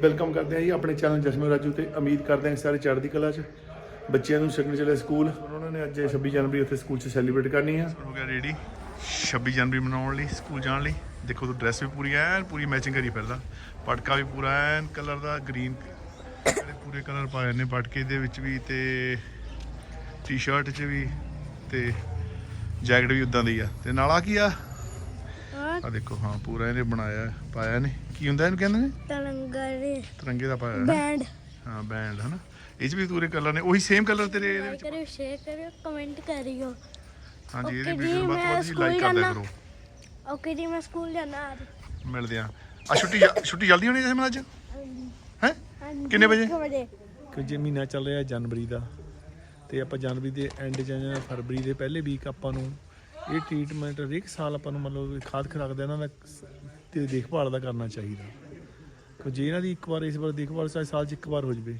Welcome ਕਰਦੇ ਹਾਂ ਜੀ ਆਪਣੇ ਚੈਨਲ ਜਸ਼ਮੇ ਰਾਜੂ ਤੇ ਉਮੀਦ ਕਰਦੇ ਹਾਂ ਕਿ ਸਾਰੇ ਚੜ੍ਹਦੀ ਕਲਾ 'ਚ। ਬੱਚਿਆਂ ਨੂੰ ਛਕਣ ਚਲੇ ਸਕੂਲ। ਉਹਨਾਂ ਨੇ ਅੱਜ 26 ਜਨਵਰੀ ਉੱਥੇ ਸਕੂਲ 'ਚ ਸੈਲੀਬ੍ਰੇਟ ਕਰਨੀ ਆ। ਹੋ ਗਿਆ ਰੈਡੀ 26 ਜਨਵਰੀ ਮਨਾਉਣ ਲਈ, ਸਕੂਲ ਜਾਣ ਲਈ। ਦੇਖੋ ਤੂੰ ਡਰੈਸ ਵੀ ਪੂਰੀ ਐਨ, ਪੂਰੀ ਮੈਚਿੰਗ ਕਰੀ ਫਿਰਦਾ ਪਟਕਾ ਵੀ ਪੂਰਾ ਐਨ ਕਲਰ ਦਾ ਗ੍ਰੀਨ ਜਿਹੜੇ ਪੂਰੇ ਕਲਰ ਪਾਏ ਨੇ ਪਟਕੇ ਦੇ ਵਿੱਚ ਵੀ ਤੇ ਟੀ-ਸ਼ਰਟ 'ਚ ਵੀ ਤੇ ਜੈਕਟ ਵੀ ਉਦਾਂ ਦੀ ਆ। ਤੇ ਨਾਲ ਆ ਕੀ ਆ? ਆ ਦੇਖੋ ਹਾਂ ਪੂਰਾ ਇਹਨੇ ਬਣਾਇਆ ਪਾਇਆ ਨੇ। ਕੀ ਹੁੰਦਾ ਇਹਨੂੰ ਕਹਿੰਦੇ ਨੇ? ਤਲੰਗਰੇ ਤਿਰੰਗੇ ਦਾ ਪਾਇਆ ਹੈ ਬੈਂਡ। ਹਾਂ ਬੈਂਡ ਹਨਾ? ਇਹ ਚ ਵੀ ਪੂਰੇ ਕਲਰ ਨੇ। ਉਹੀ ਸੇਮ ਕਲਰ ਤੇਰੇ ਇਹਦੇ ਵਿੱਚ ਕਰਿਓ ਸ਼ੇਅਰ ਕਰਿਓ ਕਮੈਂਟ ਕਰਿਓ। ਹਾਂਜੀ ਇਹਦੀ Okay ਵੀਡੀਓ ਜੀ, ਨੂੰ ਵੱਧ ਤੋਂ ਮੈਂ ਵੱਧ ਜੀ ਲਾਈਕ ਕਰਦਿਆ ਜਾਣਾ। ਕਰੋ। ਓਕੇ ਜੀ ਮੈਂ ਸਕੂਲ ਜਾਣਾ ਅੱਜ। ਮਿਲਦੇ ਆ ਆ ਛੁੱਟੀ ਜ- ਛੁੱਟੀ ਜਲਦੀ ਹੋਣੀ ਜਿਵੇਂ ਅੱਜ? ਹੈ? ਹਾਂਜੀ, ਕਿੰਨੇ ਵਜੇ? ਇੱਕ ਵਜੇ। ਕਿ ਜੇ ਮਹੀਨਾ ਚੱਲ ਰਿਹਾ ਜਨਵਰੀ ਦਾ ਤੇ ਆਪਾਂ ਜਨਵਰੀ ਦੇ ਐਂਡ ਜਾਂ ਫਰਵਰੀ ਦੇ ਪਹਿਲੇ ਵੀਕ ਆਪਾਂ ਨੂੰ ਇਹ ਟ੍ਰੀਟਮੈਂਟ ਹਰੇਕ ਸਾਲ ਆਪਾਂ ਨੂੰ ਮਤਲਬ ਖਾਦ ਖੁਰਾਕ ਦਾ ਇਹਨਾਂ ਦਾ ਸ- ਤੇ ਦੇਖਭਾਲ ਦਾ ਕਰਨਾ ਚਾਹੀਦਾ। ਕਿ ਜੇ ਇਹਨਾਂ ਦੀ ਇੱਕ ਵਾਰ, ਇਸ ਵਾਰ ਦੇਖਭਾਲ ਚਾਹੇ ਸਾਲ 'ਚ ਇੱਕ ਵਾਰ ਹੋ ਜਵੇ,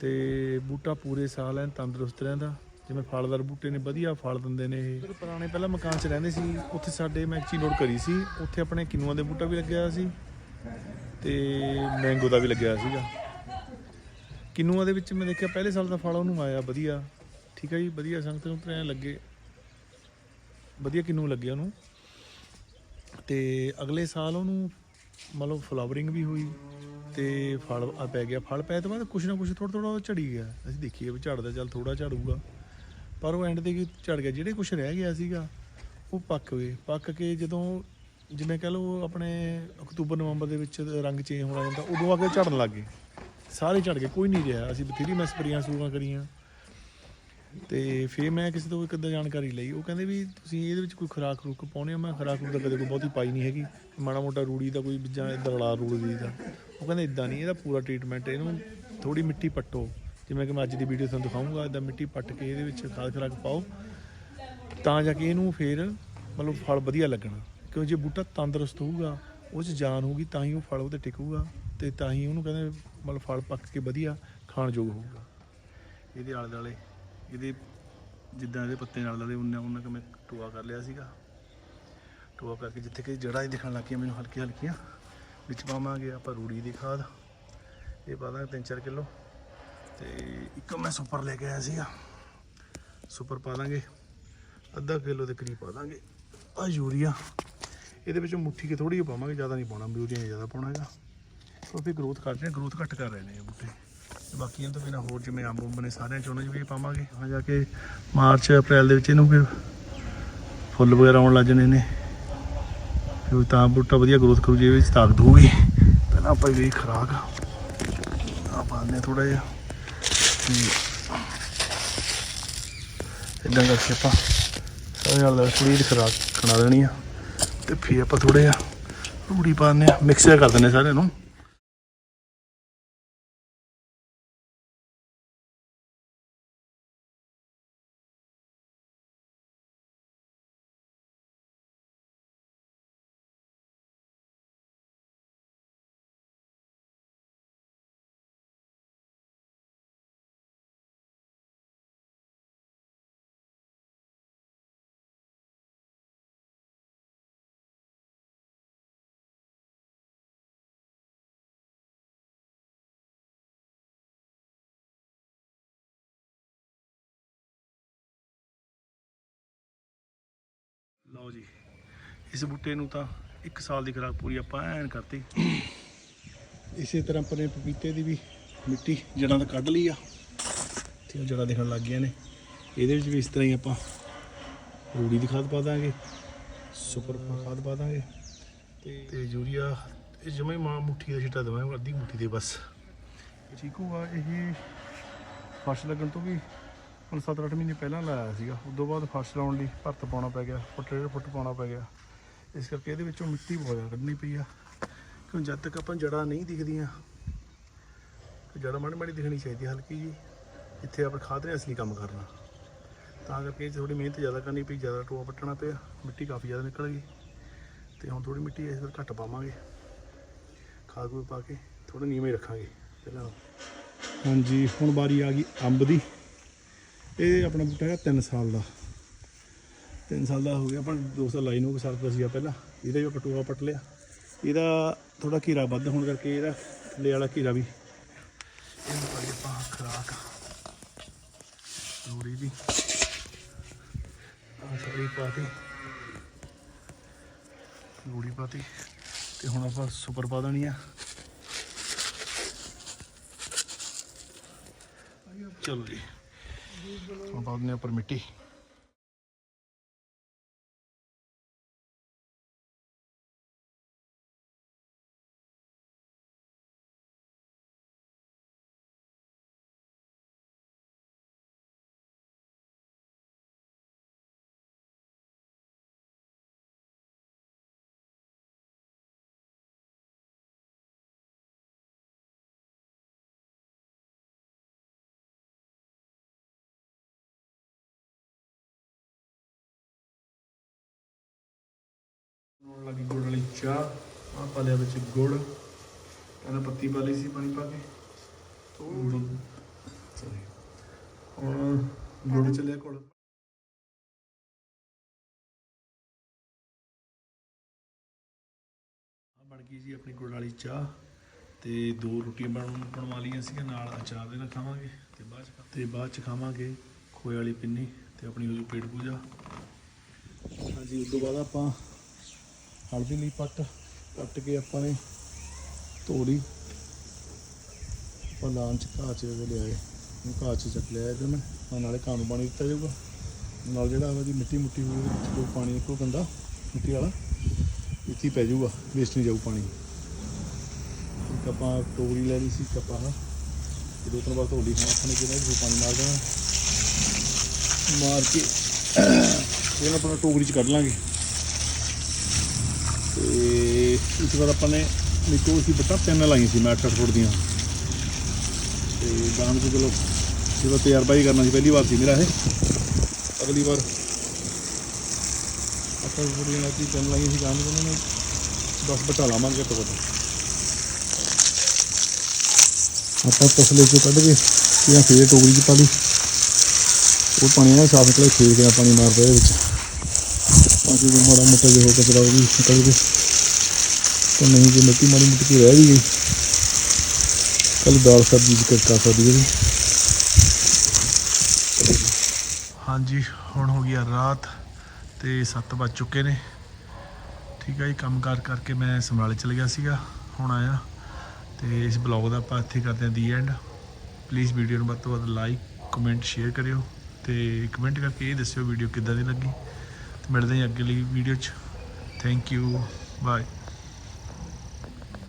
ਤੇ ਬੂਟਾ ਪੂਰੇ ਸਾਲ ਐਨ, ਤੰਦਰੁਸਤ ਰਹਿੰਦਾ। ਜਿਵੇਂ ਫਲਦਾਰ ਬੂਟੇ ਨੇ, ਵਧੀਆ ਫਲ ਦਿੰਦੇ ਨੇ ਇਹ। ਪੁਰਾਣੇ ਪਹਿਲਾਂ ਮਕਾਨ 'ਚ ਰਹਿੰਦੇ ਸੀ, ਉੱਥੇ ਸਾਡੇ ਮੈਂ ਇੱਕ ਨੋਟ ਕਰੀ ਸੀ, ਉੱਥੇ ਆਪਣੇ ਕਿਨੂਆਂ ਦੇ ਬੂਟਾ ਵੀ ਲੱਗਿਆ ਸੀ, ਤੇ ਮੈਂਗੋ ਦਾ ਵੀ ਲੱਗਿਆ ਸੀਗਾ। ਕਿਨੂਆਂ ਦੇ ਵਿੱਚ ਮੈਂ ਦੇਖਿਆ, ਪਹਿਲੇ ਸਾਲ ਦਾ ਫਲ ਉਹਨੂੰ ਆਇਆ ਵਧੀਆ। ਠੀਕ ਹੈ ਜੀ, ਵਧੀਆ ਸੰਗਤ ਨੂੰ ਐਂ ਲੱਗੇ। ਵਧੀਆ ਕਿਨੂੰ ਲੱਗਿਆ ਉਹਨੂੰ। ਤੇ ਅਗਲੇ ਸਾਲ ਉਹਨੂੰ ਮਤਲਬ ਫਲਾਵਰਿੰਗ ਵੀ ਹੋਈ ਤੇ ਫਲ ਆ ਪੈ ਗਿਆ। ਫਲ ਪੈ ਤੋਂ ਬਾਅਦ ਕੁਛ ਨਾ ਕੁਛ ਥੋੜਾ ਥੋੜਾ ਉਹ ਝੜੀ ਗਿਆ। ਅਸੀਂ ਦੇਖੀਏ ਵੀ ਝੜਦਾ ਚੱਲ ਥੋੜਾ ਝੜੂਗਾ। ਪਰ ਉਹ ਐਂਡ ਤੇ ਕੀ ਝੜ ਗਿਆ। ਜਿਹੜੇ ਕੁਛ ਰਹਿ ਗਿਆ ਸੀਗਾ, ਉਹ ਪੱਕ ਗਏ। ਪੱਕ ਕੇ ਜਦੋਂ ਜਿਵੇਂ ਕਹ ਲਓ ਆਪਣੇ ਅਕਤੂਬਰ, ਨਵੰਬਰ ਦੇ ਵਿੱਚ ਰੰਗ ਚੇਂਜ ਹੋਣਾ ਜਾਂਦਾ, ਉਦੋਂ ਆ ਕੇ ਝੜਨ ਲੱਗ ਗਏ। ਸਾਰੇ ਝੜ ਗਏ। ਕੋਈ ਨਹੀਂ ਰਿਹਾ। ਅਸੀਂ ਬਥੇਰੀ ਮੈਂ ਸਪਰੀਆਂ ਸੂਆਂ ਕਰੀਆਂ। ਤੇ ਫਿਰ ਮੈਂ ਕਿਸੇ ਤੋਂ ਇੱਕ ਅੱਧਾ ਜਾਣਕਾਰੀ ਲਈ। ਉਹ ਕਹਿੰਦੇ ਵੀ ਤੁਸੀਂ ਇਹਦੇ ਵਿੱਚ ਕੋਈ ਖੁਰਾਕ ਖਰੂਕ ਪਾਉਣੇ ਹੋ? ਮੈਂ ਖੁਰਾਕ ਖਰੂਕ ਤਾਂ ਕਦੇ ਕੋਈ ਬਹੁਤੀ ਪਾਈ ਨਹੀਂ ਹੈਗੀ। ਮਾੜਾ ਮੋਟਾ ਰੂੜੀ ਦਾ ਕੋਈ ਜਾਂ ਦਰਲਾ ਰੂੜ ਦੀ ਦਾ ਉਹ ਕਹਿੰਦੇ ਇਦਾਂ ਨਹੀਂ, ਇਹਦਾ ਪੂਰਾ ਟ੍ਰੀਟਮੈਂਟ ਇਹਨੂੰ ਥੋੜੀ ਮਿੱਟੀ ਪੱਟੋ। ਜਿਵੇਂ ਕਿ ਮੈਂ ਅੱਜ ਦੀ ਵੀਡੀਓ ਤੁਹਾਨੂੰ ਦਿਖਾਉਂਗਾ ਇਦਾਂ ਮਿੱਟੀ ਪੱਟ ਕੇ ਇਹਦੇ ਵਿੱਚ ਖਾਦ ਖੁਰਾਕ ਪਾਓ। ਤਾਂ ਜਾ ਕੇ ਇਹਨੂੰ ਫਿਰ ਮਤਲਬ ਫਲ ਵਧੀਆ ਲੱਗਣਾ। ਕਿਉਂ ਜੇ ਬੂਟਾ ਤੰਦਰੁਸਤ ਹੋਊਗਾ, ਉਹ 'ਚ ਜਾਨ ਹੋਊਗੀ, ਤਾਂ ਹੀ ਉਹ ਫਲ ਉਹਤੇ ਟਿਕੂਗਾ ਤੇ ਤਾਂ ਹੀ ਉਹਨੂੰ ਕਹਿੰਦੇ ਮਤਲਬ ਫਲ ਪੱਕ ਕੇ ਵਧੀਆ ਖਾਣ ਯੋਗ ਹੋਊਗਾ। ਇਹਦੇ ਆਲੇ ਦੁਆਲੇ ਇਹਦੇ ਜਿੱਦਾਂ ਇਹਦੇ ਪੱਤੇ ਨਾਲ ਦੁਆਲੇ ਉਹਨਾਂ ਉਹਨਾਂ ਕਿ ਮੈਂ ਟੋਆ ਕਰ ਲਿਆ ਸੀਗਾ। ਟੋਆ ਕਰਕੇ ਜਿੱਥੇ ਕਿ ਜੜ੍ਹਾਂ ਹੀ ਦਿਖਣ ਲੱਗੀਆਂ ਮੈਨੂੰ ਹਲਕੀ ਹਲਕੀਆਂ। ਵਿੱਚ ਪਾਵਾਂਗੇ ਆਪਾਂ ਰੂੜੀ ਦੀ ਖਾਦ। ਇਹ ਪਾ ਦਾਂਗੇ 3-4 ਕਿਲੋ। ਤੇ ਇੱਕ ਮੈਂ ਸੁਪਰ ਲੈ ਕੇ ਆਇਆ ਸੀਗਾ। ਸੁਪਰ ਪਾ ਦਾਂਗੇ। ਅੱਧਾ ਕਿਲੋ ਦੇ ਕਰੀਬ ਪਾ ਦਾਂਗੇ। ਆ ਯੂਰੀਆ। ਇਹਦੇ ਵਿੱਚੋਂ ਮੁੱਠੀ ਕੇ ਥੋੜੀ ਜਿਹੀ ਪਾਵਾਂਗੇ, ਜ਼ਿਆਦਾ ਨਹੀਂ ਪਾਉਣਾ ਯੂਰੀਆ ਜ਼ਿਆਦਾ ਪਾਉਣਾ ਹੈਗਾ। ਕਿਉਂਕਿ ਗਰੋਥ ਕਰ ਰਹੇ ਗਰੋਥ ਘੱਟ ਕਰ ਰਹੇ ਨੇ ਇਹ ਬੂਟੇ। ਤੇ ਬਾਕੀ ਇਹਨਾਂ ਤੋਂ ਬਿਨਾਂ ਹੋਰ ਜਿਵੇਂ ਅੰਬ ਅੰਬ ਨੇ ਸਾਰਿਆਂ ਚ ਉਹਨਾਂ 'ਚ ਵੀ ਪਾਵਾਂਗੇ। ਹਾਂ, ਜਾ ਕੇ ਮਾਰਚ, ਅਪ੍ਰੈਲ ਦੇ ਵਿੱਚ ਇਹਨੂੰ ਫਿਰ ਫੁੱਲ ਵਗੈਰਾ ਆਉਣ ਲੱਗ ਜਾਣੇ ਨੇ। ਫਿਰ ਤਾਂ ਬੂਟਾ ਵਧੀਆ ਗਰੋਥ ਕਰੂ ਜੇ ਵਿੱਚ ਤਾਕਤ ਹੋਊਗੀ। ਪਹਿਲਾਂ ਆਪਾਂ ਵੀ ਖਰਾਕ। ਆ ਪਾਉਂਦੇ ਥੋੜਾ ਜਿਹਾ। ਇਦਾਂ ਕਰਕੇ ਆਪਾਂ ਸਾਰੇ ਨਾਲ ਦਾ ਖਰਾਕ ਖਣਾ ਦੇਣੀ ਆ। ਤੇ ਫਿਰ ਆਪਾਂ ਥੋੜਾ ਜਿਹਾ ਰੂੜੀ ਪਾਉਂਦੇ ਆ ਮਿਕਸ ਕਰ ਦਿੰਦੇ ਸਾਰਿਆਂ ਨੂੰ। ਲਓ ਜੀ। ਇਸ ਬੂਟੇ ਨੂੰ ਤਾਂ 1 ਸਾਲ ਦੀ ਖੁਰਾਕ ਪੂਰੀ ਆਪਾਂ ਐਨ ਕਰਤੀ। ਇਸੇ ਤਰ੍ਹਾਂ ਆਪਣੇ ਪਪੀਤੇ ਦੀ ਵੀ ਮਿੱਟੀ ਜੜਾਂ ਤਾਂ ਕੱਢ ਲਈ ਆ। ਤੇ ਉਹ ਜੜਾਂ ਦਿਖਣ ਲੱਗ ਗਈਆਂ ਨੇ। ਇਹਦੇ ਵਿੱਚ ਵੀ ਇਸ ਤਰ੍ਹਾਂ ਹੀ ਆਪਾਂ ਰੂੜੀ ਦੀ ਖਾਦ ਪਾ ਦਾਂਗੇ, ਸੁਪਰ ਖਾਦ ਪਾ ਦਾਂਗੇ। ਤੇ ਯੂਰੀਆ, ਇਹ ਜਮੇ ਮਾਂ ਮੁੱਠੀ ਦਾ ਛਿੱਟਾ ਦਵਾਂਗੇ, ਅੱਧੀ ਮੁੱਠੀ ਦੇ ਬਸ। ਠੀਕ ਹੋਗਾ ਇਹ ਫਰਸ਼ ਲੱਗਣ ਤੋਂ ਵੀ ਹੁਣ 7-8 ਮਹੀਨੇ ਪਹਿਲਾਂ ਲਾਇਆ ਸੀਗਾ। ਉਸ ਤੋਂ ਬਾਅਦ ਫਰਸ਼ ਲਾਉਣ ਲਈ ਭਰਤ ਪਾਉਣਾ ਪੈ ਗਿਆ ਫੁੱਟ ਡੇਢ ਫੁੱਟ ਪਾਉਣਾ ਪੈ ਗਿਆ। ਇਸ ਕਰਕੇ ਇਹਦੇ ਵਿੱਚੋਂ ਮਿੱਟੀ ਬਹੁਤ ਜ਼ਿਆਦਾ ਕੱਢਣੀ ਪਈ ਆ। ਕਿਉਂ ਜਦ ਤੱਕ ਆਪਾਂ ਜੜਾਂ ਨਹੀਂ ਦਿਖਦੀਆਂ, ਤੇ ਜੜ੍ਹਾਂ ਮਾੜੀ ਮਾੜੀ ਦਿਖਣੀ ਚਾਹੀਦੀ ਹਲਕੀ ਜੀ ਇੱਥੇ ਆਪਾਂ ਖਾਦ ਨੇ ਅਸਲੀ ਕੰਮ ਕਰਨਾ। ਤਾਂ ਕਰਕੇ ਥੋੜੀ ਮਿਹਨਤ ਜ਼ਿਆਦਾ ਕਰਨੀ ਪਈ, ਜ਼ਿਆਦਾ ਟੋਆ ਪੱਟਣਾ ਪਿਆ, ਮਿੱਟੀ ਕਾਫੀ ਜ਼ਿਆਦਾ ਨਿਕਲ ਗਈ। ਤੇ ਹੁਣ ਥੋੜੀ ਮਿੱਟੀ ਇਸ ਵਾਰ ਘੱਟ ਪਾਵਾਂਗੇ। ਖਾਦ ਕੋਈ ਪਾ ਕੇ ਥੋੜਾ ਨੀਵੇਂ ਰੱਖਾਂਗੇ, ਪਹਿਲਾਂ। ਹਾਂਜੀ, ਹੁਣ ਵਾਰੀ ਆ ਗਈ ਅੰਬ ਦੀ। ਇਹ ਆਪਣਾ ਬੂਟਾ ਹੈਗਾ 3 ਸਾਲ ਦਾ। 3 ਸਾਲ ਦਾ ਹੋ ਗਿਆ, ਆਪਾਂ 2 ਸਾਲ ਲਾਈ ਨੂੰ, ਸਾਲ ਦਾ ਸੀਗਾ ਪਹਿਲਾਂ। ਇਹਦਾ ਵੀ ਆਪਾਂ ਟੋਆ ਪੱਟ ਲਿਆ। ਇਹਦਾ ਥੋੜਾ ਘੀਰਾ ਵੱਧ ਹੋਣ ਕਰਕੇ ਇਹਦਾ ਥੱਲੇ ਵਾਲਾ ਘੀਰਾ ਵੀ ਇਹਨੂੰ ਪਾਈ ਆਪਾਂ ਖਰਾਕ ਰੂੜੀ ਦੀ ਆਹ ਸਾਰੀ ਪਾਤੀ ਰੂੜੀ ਪਾਤੀ ਤੇ ਹੁਣ ਆਪਾਂ ਸੁਪਰ ਪਾ ਦੇਣੀ ਆ। ਚਲੋ ਜੀ। ਹੁਣ ਪਾ ਦਿੰਦੇ ਹਾਂ ਉੱਪਰ ਮਿੱਟੀ। ਹੁਣ ਲੱਗੀ ਗੁੜ ਵਾਲੀ ਚਾਹ। ਆ ਪਾ ਲਿਆ ਵਿੱਚ ਗੁੜ। ਇਹਨਾਂ ਪੱਤੀ ਪਾ ਲਈ ਸੀ ਪਾਣੀ ਪਾ ਕੇ। ਥੋੜੀ ਹੁਣ ਗੁੜ ਚੱਲਿਆ ਕੋਲ। ਬਣ ਗਈ ਜੀ ਆਪਣੀ ਗੁੜ ਵਾਲੀ ਚਾਹ। ਤੇ ਦੋ ਰੋਟੀਆਂ ਬਣ ਬਣਵਾ ਲਈਆਂ ਸੀਗੀਆਂ। ਨਾਲ ਅਚਾਰ ਦੇ ਨਾਲ ਖਾਵਾਂਗੇ। ਤੇ ਬਾਅਦ ਚ ਤੇ ਬਾਅਦ ਚ ਖਾਵਾਂਗੇ ਖੋਏ ਵਾਲੀ ਪਿੰਨੀ ਤੇ ਆਪਣੀ ਹੋ ਜੂ ਪੇਟ ਪੂਜਾ। ਹਾਂਜੀ ਉਸ ਤੋਂ ਬਾਅਦ ਆਪਾਂ ਹਲਦੀ ਲਈ ਪੱਟ, ਕੱਟ ਕੇ ਆਪਾਂ ਨੇ ਤੋੜੀ। ਆਪਾਂ ਲਾਂ ਚ ਘਾਹ ਚ ਲਿਆਏ। ਉਹ ਘਾਹ ਚ ਚੱਕ ਲਿਆ ਇਹਦੇ ਮੈਂ। ਆਹ ਨਾਲੇ ਘਾਹ ਨੂੰ ਪਾਣੀ ਦਿੱਤਾ ਜਾਊਗਾ। ਨਾਲ ਜਿਹੜਾ ਉਹਦੀ ਮਿੱਟੀ ਮੁੱਟੀ ਹੋਈ ਕੋਈ ਪਾਣੀ ਇੱਕੋ ਗੰਦਾ, ਮਿੱਟੀ ਵਾਲਾ। ਇੱਥੇ ਪੈ ਜਾਊਗਾ ਵੇਸਟ ਨਹੀਂ ਜਾਊ ਪਾਣੀ। ਇੱਕ ਆਪਾਂ ਟੋਕਰੀ ਲੈ ਲਈ ਸੀ, ਇੱਕ ਆਪਾਂ ਆਹ ਤੇ ਦੋ ਤਿੰਨ ਵਾਰ ਧੋ ਲਈ ਹੁਣ ਆਪਾਂ ਨੇ ਕਿਹਦਾ ਵਿੱਚ ਪਾਣੀ ਮਾਰ ਦੇਣਾ। ਮਾਰ ਕੇ ਇਹਨੂੰ ਆਪਾਂ ਟੋਕਰੀ ਚ ਕੱਢ ਲਾਂਗੇ। ਤੇ ਉਸ ਤੋਂ ਬਾਅਦ ਆਪਾਂ ਨੇ ਨਿੱਕੋ ਸੀ ਬਟਾ ਤਿੰਨ ਲਾਈਆਂ ਸੀ ਮੈਂ 8 ਫੁੱਟ ਦੀਆਂ। ਤੇ ਗਾਂ ਤੋਂ ਚਲੋ, ਜਦੋਂ ਤਜਰਬਾ ਹੀ ਕਰਨਾ ਸੀ, ਪਹਿਲੀ ਵਾਰ ਸੀ ਮੇਰਾ ਇਹ। ਅਗਲੀ ਵਾਰ ਆਪਾਂ ਫੁੱਟੀਆਂ ਲਾਤੀ ਤਿੰਨ ਲਾਈਆਂ ਸੀ ਗਾਂ ਤੋਂ ਨੇ 10 ਬੱਟਾ ਲਾਵਾਂਗੇ ਘੱਟੋ ਘੱਟ ਆਪਾਂ ਤਸਲੇ ਚੋਂ ਕੱਢ ਕੇ ਜਾਂ ਫੇਰ ਟੋਕਰੀ 'ਚ ਪਾ ਲਈ। ਉਹ ਪਾਣੀ ਨਾਲ ਸਾਫ਼ ਨਿਕਲੇ, ਫੇਰ ਕੇ ਪਾਣੀ ਮਾਰਦਾ ਇਹਦੇ ਵਿੱਚ। ਤਾਂ ਕਿ ਮਾੜਾ ਮੋਟਾ ਜਿਹਾ ਕਚਰਾ ਉਹ ਵੀ ਨਿਕਲ ਜੇ ਤਾਂ ਨਹੀਂ, ਜੇ ਮਿੱਟੀ ਮਾੜੀ ਮੋਟੀ ਜਿਹੀ ਰਹਿ ਵੀ ਗਈ ਕੱਲ ਦਾਲ ਸਬਜ਼ੀ ਦੀ ਕਰ ਸਕਦੀ ਹੈ ਹਾਂਜੀ, ਹੁਣ ਹੋ ਗਈ ਆ ਰਾਤ ਤੇ 7 ਵੱਜ ਚੁੱਕੇ ਨੇ। ਠੀਕ ਹੈ ਜੀ ਕੰਮਕਾਰ ਕਰਕੇ ਮੈਂ ਸਮਰਾਲੇ ਚਲੇ ਗਿਆ ਸੀਗਾ, ਹੁਣ ਆਇਆ। ਤੇ ਇਸ ਬਲੌਗ ਦਾ ਆਪਾਂ ਇੱਥੇ ਕਰਦੇ ਹਾਂ ਦੀ ਐਂਡ ਪਲੀਜ਼ ਵੀਡੀਓ ਨੂੰ ਵੱਧ ਤੋਂ ਵੱਧ ਲਾਈਕ ਕਮੈਂਟ ਸ਼ੇਅਰ ਕਰਿਓ। ਤੇ ਕਮੈਂਟ ਕਰਕੇ ਇਹ ਦੱਸਿਓ ਵੀਡੀਓ ਕਿੱਦਾਂ ਦੀ ਲੱਗੀ। ਮਿਲਦੇ ਹਾਂ ਅਗਲੀ ਵੀਡੀਓ 'ਚ। Thank you bye